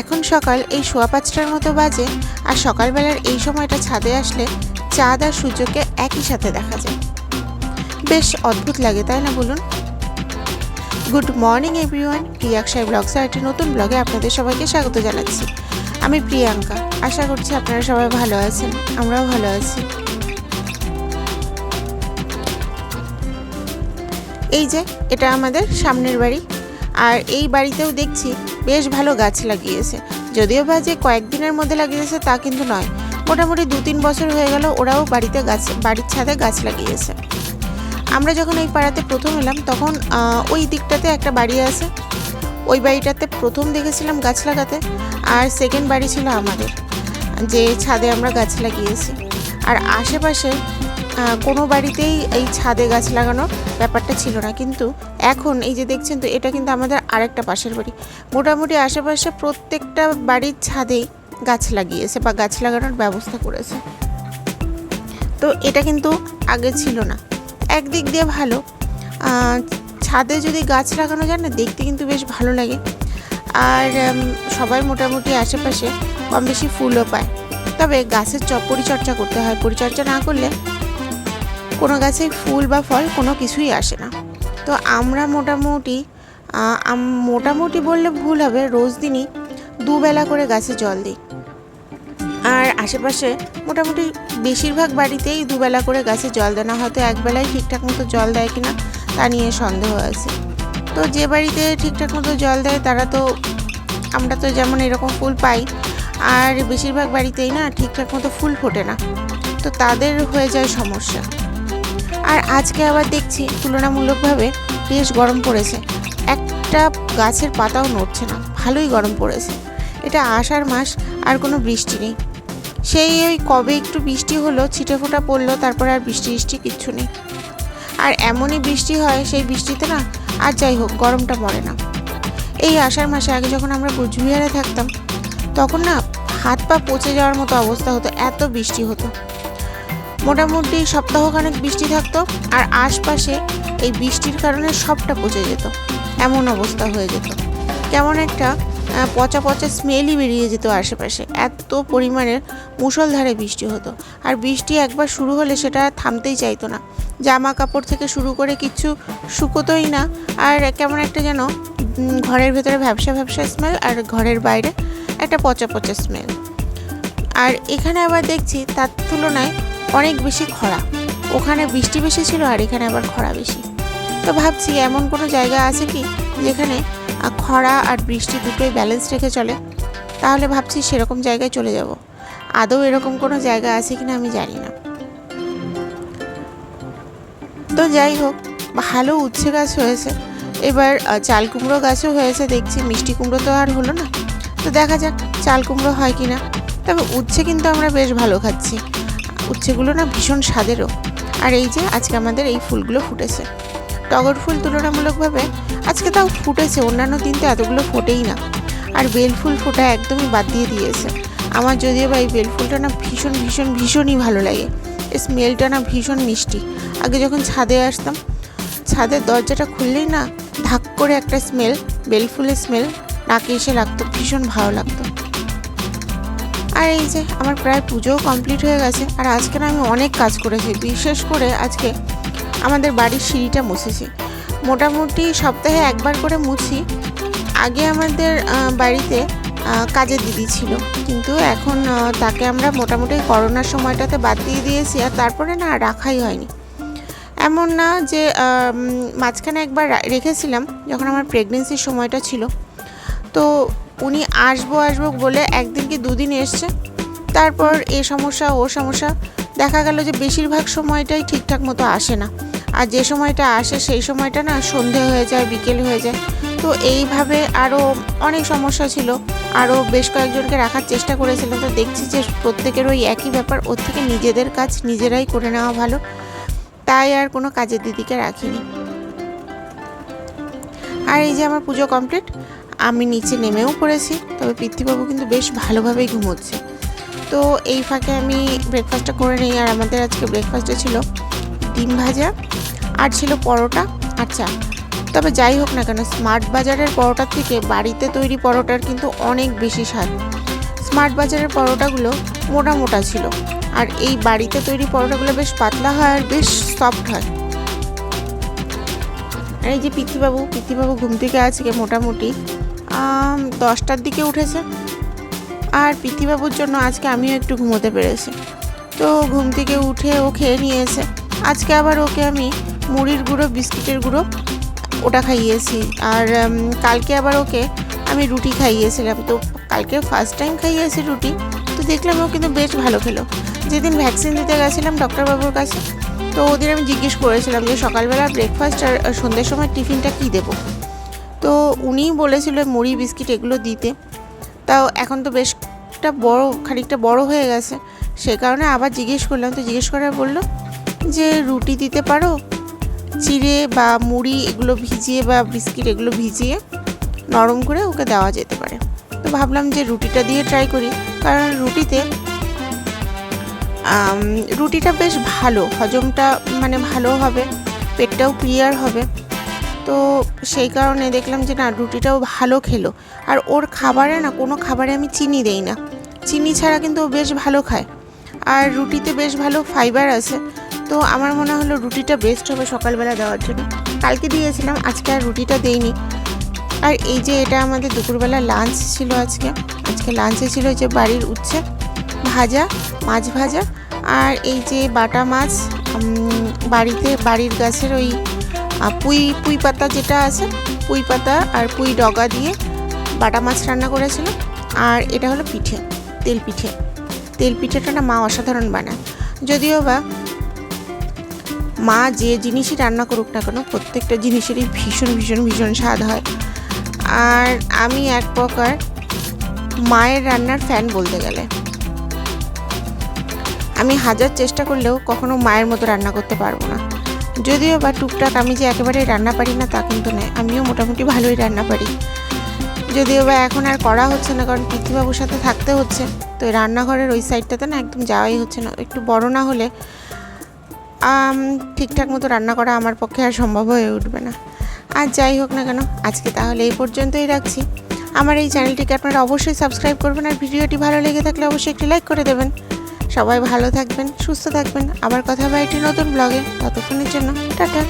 এখন সকাল এই সোয়া পাঁচটার মতো বাজে আর সকালবেলার এই সময়টা ছাদে আসলে চাঁদ আর সূর্যকে একই সাথে দেখা যায়। বেশ অদ্ভুত লাগে, তাই না বলুন? গুড মর্নিং এভরিওয়ান প্রিয়াক্ষায় ব্লগসের একটি নতুন ব্লগে আপনাদের সবাইকে স্বাগত জানাচ্ছি। আমি প্রিয়াঙ্কা, আশা করছি আপনারা সবাই ভালো আছেন, আমরাও ভালো আছি। এই যে, এটা আমাদের সামনের বাড়ি। আর এই বাড়িতেও দেখছি বেশ ভালো গাছ লাগিয়েছে। যদিও বা যে কয়েকদিনের মধ্যে লাগিয়েছে তা কিন্তু নয়। মোটামুটি দু তিন বছর হয়ে গেল ওরাও বাড়িতে গাছ, বাড়ির ছাদে গাছ লাগিয়েছে। আমরা যখন এই পাড়াতে প্রথম এলাম, তখন ওই দিকটাতে একটা বাড়ি আছে। ওই বাড়িটাতে প্রথম দেখেছিলাম গাছ লাগাতে, আর সেকেন্ড বাড়ি ছিল আমাদের, যে ছাদে আমরা গাছ লাগিয়েছি। আর আশেপাশে কোনো বাড়িতেই এই ছাদে গাছ লাগানোর ব্যাপারটা ছিল না। কিন্তু এখন এই যে দেখছেন তো, এটা কিন্তু আমাদের আরেকটা পাশের বাড়ি। মোটামুটি আশেপাশে প্রত্যেকটা বাড়ির ছাদেই গাছ লাগিয়েছে বা গাছ লাগানোর ব্যবস্থা করেছে। তো এটা কিন্তু আগে ছিল না। একদিক দিয়ে ভালো। ছাদে যদি গাছ লাগানো যায় না, দেখতে কিন্তু বেশ ভালো লাগে। আর সবাই মোটামুটি আশেপাশে কম বেশি ফুলও পায়। তবে গাছের পরিচর্যা করতে হয়। পরিচর্যা না করলে কোনো গাছে ফুল বা ফল কোনো কিছুই আসে না। তো আমরা মোটামুটি মোটামুটি বললে ভুল হবে, রোজ দিনই দুবেলা করে গাছে জল দিই। আর আশেপাশে মোটামুটি বেশিরভাগ বাড়িতেই দুবেলা করে গাছে জল দেয়, না হয়তো একবেলায় ঠিকঠাক মতো জল দেয় কিনা তা নিয়ে সন্দেহ আছে। তো যে বাড়িতে ঠিকঠাক মতো জল দেয়, তারা তো, আমরা তো যেমন এরকম ফুল পাই, আর বেশিরভাগ বাড়িতেই না ঠিকঠাক মতো ফুল ফোটে না। তো তাদের হয়ে যায় সমস্যা। আর আজকে আবার দেখছি তুলনামূলকভাবে বেশ গরম পড়েছে। একটা গাছের পাতাও নড়ছে না, ভালোই গরম পড়েছে। এটা আষাঢ় মাস আর কোনো বৃষ্টি নেই। সেই ওই কবে একটু বৃষ্টি হলো, ছিটে ফোঁটা পড়ল, তারপর আর বৃষ্টি বৃষ্টি কিচ্ছু নেই। আর এমনই বৃষ্টি হয়, সেই বৃষ্টিতে না আর যাই হোক, গরমটা মরে না। এই আষাঢ় মাসে আগে যখন আমরা কুচবিহারে থাকতাম, তখন না হাত পা পচে যাওয়ার মতো অবস্থা হতো, এত বৃষ্টি হতো। মোটামুটি সপ্তাহখানেক বৃষ্টি থাকতো আর আশপাশে এই বৃষ্টির কারণে সবটা পচে যেত। এমন অবস্থা হয়ে যেত। কেমন একটা পচা পচা স্মেলই বেরিয়ে যেত আশেপাশে। এত পরিমাণের মুষলধারে বৃষ্টি হতো। আর বৃষ্টি একবার শুরু হলে সেটা থামতেই চাইতো না। জামা কাপড় থেকে শুরু করে কিচ্ছু শুকোতোই না। আর কেমন একটা যেন ঘরের ভেতরে ভ্যাবসা ভ্যাবসা স্মেল আর ঘরের বাইরে একটা পচা পচা স্মেল আর এখানে আবার দেখছি, তার তুলনায় অনেক বেশি খরা। ওখানে বৃষ্টি বেশি ছিল আর এখানে আবার খরা বেশি। তো ভাবছি এমন কোনো জায়গা আছে কি যেখানে খরা আর বৃষ্টি দুটোই ব্যালেন্স রেখে চলে? তাহলে ভাবছি সেরকম জায়গায় চলে যাব। আদৌ এরকম কোনো জায়গা আছে কিনা আমি জানি না। তো যাই হোক, ভালো উচ্ছে গাছ হয়েছে। এবার চাল কুমড়ো গাছও হয়েছে, দেখছি মিষ্টি কুমড়ো তো আর হলো না। তো দেখা যাক চাল কুমড়ো হয় কিনা। তবে উচ্ছে কিন্তু আমরা বেশ ভালো খাচ্ছি। উচ্ছেগুলো না ভীষণ স্বাদেরও। আর এই যে আজকে আমাদের এই ফুলগুলো ফুটেছে। টগর ফুল তুলনামূলকভাবে আজকে তাও ফুটেছে, অন্যান্য দিন তো এতগুলো ফোটেই না। আর বেল ফুল ফোটা একদমই বাদ দিয়ে দিয়েছে। আমার যদিও বা এই বেল ফুলটা না ভীষণ ভীষণ, ভীষণই ভালো লাগে। স্মেলটা না ভীষণ মিষ্টি। আগে যখন ছাদে আসতাম, ছাদের দরজাটা খুললেই না ধাক করে একটা স্মেল, বেল ফুলের স্মেল নাকে এসে লাগতো, ভীষণ ভালো লাগতো। আর এই যে আমার প্রায় পুজোও কমপ্লিট হয়ে গেছে, আর আজকে আমি অনেক কাজ করেছি, বিশেষ করে আজকে আমাদের বাড়ির সিঁড়িটা মুছেছি। মোটামুটি সপ্তাহে একবার করে মুছি। আগে আমাদের বাড়িতে কাজের দিদি ছিল। কিন্তু এখন তাকে আমরা মোটামুটি করোনার সময়টাতে বাদ দিয়ে দিয়েছি, আর তারপরে না রাখাই হয়নি। এমন না যে মাঝখানে একবার রেখেছিলাম, যখন আমার প্রেগনেন্সির সময়টা ছিল। তো উনি আসব আসব বলে একদিন কি দুদিন এসছে? তারপর এ সমস্যা, ও সমস্যা। দেখা গেল যে বেশিরভাগ সময়টাই ঠিকঠাক মতো আসে না। আর যে সময়টা আসে সেই সময়টা না সন্ধে হয়ে যায়, বিকেল হয়ে যায়। তো এইভাবে আরও অনেক সমস্যা ছিল। আরও বেশ কয়েকজনকে রাখার চেষ্টা করেছিলাম। তো দেখছি যে প্রত্যেকের ওই একই ব্যাপার। ওর থেকে নিজেদের কাজ নিজেরাই করে নেওয়া ভালো। তাই আর কোনো কাজের দিদিকে রাখিনি। আর এই যে আমার পুজো কমপ্লিট আমি নিচে নেমেও পড়েছি, তবে পৃথ্বীবাবু কিন্তু বেশ ভালোভাবেই ঘুমোচ্ছে। তো এই ফাঁকে আমি ব্রেকফাস্টটা করে নিই, আর আমাদের আজকে ব্রেকফাস্টে ছিল ডিম ভাজা, আর ছিল পরোটা চা। তবে যাই হোক না কেন স্মার্ট বাজারের পরোটার থেকে বাড়িতে তৈরি পরোটার কিন্তু অনেক বেশি স্বাদ। স্মার্ট বাজারের পরোটাগুলো মোটা মোটা ছিল, আর এই বাড়িতে তৈরি পরোটাগুলো বেশ পাতলা হয় আর বেশ সফট হয়। আর এই যে পিথিবাবু পিথিবাবু ঘুম থেকে আজকে মোটামুটি দশটার দিকে উঠেছে। আর পিথিবাবুর জন্য আজকে আমিও একটু ঘুমোতে পেরেছি। তো ঘুম থেকে উঠে ও খেয়ে নিয়েছে। আজকে আবার ওকে আমি মুড়ির গুঁড়ো, বিস্কিটের গুঁড়ো ওটা খাইয়েছি। আর কালকে আবার ওকে আমি রুটি খাইয়েছিলাম। তো কালকে ফার্স্ট টাইম খাইয়েছি রুটি। তো দেখলাম ও কিন্তু বেশ ভালো খেলো। যেদিন ভ্যাকসিন দিতে গেছিলাম ডক্টরবাবুর কাছে, তো ওদের আমি জিজ্ঞেস করেছিলাম যে সকালবেলা ব্রেকফাস্ট আর সন্ধ্যের সময় টিফিনটা কী দেবো? তো উনিই বলেছিল মুড়ি, বিস্কিট এগুলো দিতে। তাও এখন তো বেশ একটা বড়, খানিকটা বড় হয়ে গেছে। সে কারণে আবার জিজ্ঞেস করলাম, তো জিজ্ঞেস করার বলল যে, রুটি দিতে পারো? চিড়ে বা মুড়ি এগুলো ভিজিয়ে বা বিস্কিট এগুলো ভিজিয়ে নরম করে ওকে দেওয়া যেতে পারে। তো ভাবলাম যে রুটিটা দিয়ে ট্রাই করি। কারণ রুটিতে রুটিটা বেশ ভালো, হজমটা মানে ভালো হবে, পেটটাও ক্লিয়ার হবে। তো সেই কারণে দেখলাম যে না, রুটিটাও ভালো খেলো। আর ওর খাবারে না, কোনো খাবারে আমি চিনি দেই না। চিনি ছাড়া কিন্তু ও বেশ ভালো খায়। আর রুটিতে বেশ ভালো ফাইবার আছে। তো আমার মনে হলো রুটিটা বেস্ট হবে সকালবেলা দেওয়ার জন্য। কালকে দিয়েছিলাম, আজকে আর রুটিটা দেইনি। আর এই যে এটা আমাদের দুপুরবেলা লাঞ্চ ছিল আজকে। আজকে লাঞ্চে ছিল যে বাড়ির উচ্ছে, ভাজা, মাছ ভাজা। আর এই যে বাটা মাছ বাড়িতে, বাড়ির গাছের ওই পুঁই পুঁই পাতা যেটা আছে, পুঁই পাতা আর পুঁই ডগা দিয়ে বাটা মাছ রান্না করেছিল আর এটা হলো পিঠে, তেল পিঠে। তেল পিঠেটা না মা অসাধারণ বানায়। যদিও বা মা যে জিনিসই রান্না করুক না কেন, প্রত্যেকটা জিনিসেরই ভীষণ ভীষণ ভীষণ স্বাদ হয়। আর আমি এক প্রকার মায়ের রান্নার ফ্যান বলতে গেলে। আমি হাজার চেষ্টা করলেও কখনো মায়ের মতো রান্না করতে পারব না। যদিও বা টুকটাক আমি যে একেবারে রান্না পারি না তা কিন্তু নয়, আমিও মোটামুটি ভালোই রান্না পারি। যদিও বা এখন আর করা হচ্ছে না, কারণ পৃথিবাবুর সাথে থাকতে হচ্ছে, তো রান্নাঘরের ওই সাইডটাতে না একদম যাওয়াই হচ্ছে না। একটু বড় না হলে ঠিকঠাক মতো রান্না করা আমার পক্ষে আর সম্ভব হয়ে উঠবে না। আর যাই হোক না কেন, আজকে তাহলে এই পর্যন্তই রাখছি। আমার এই চ্যানেলটিকে আপনারা অবশ্যই সাবস্ক্রাইব করবেন আর ভিডিওটি ভালো লেগে থাকলে অবশ্যই একটি লাইক করে দেবেন। সবাই ভালো থাকবেন সুস্থ থাকবেন। আবার কথা হবে একটি নতুন ব্লগে ততক্ষণের জন্য টাটা।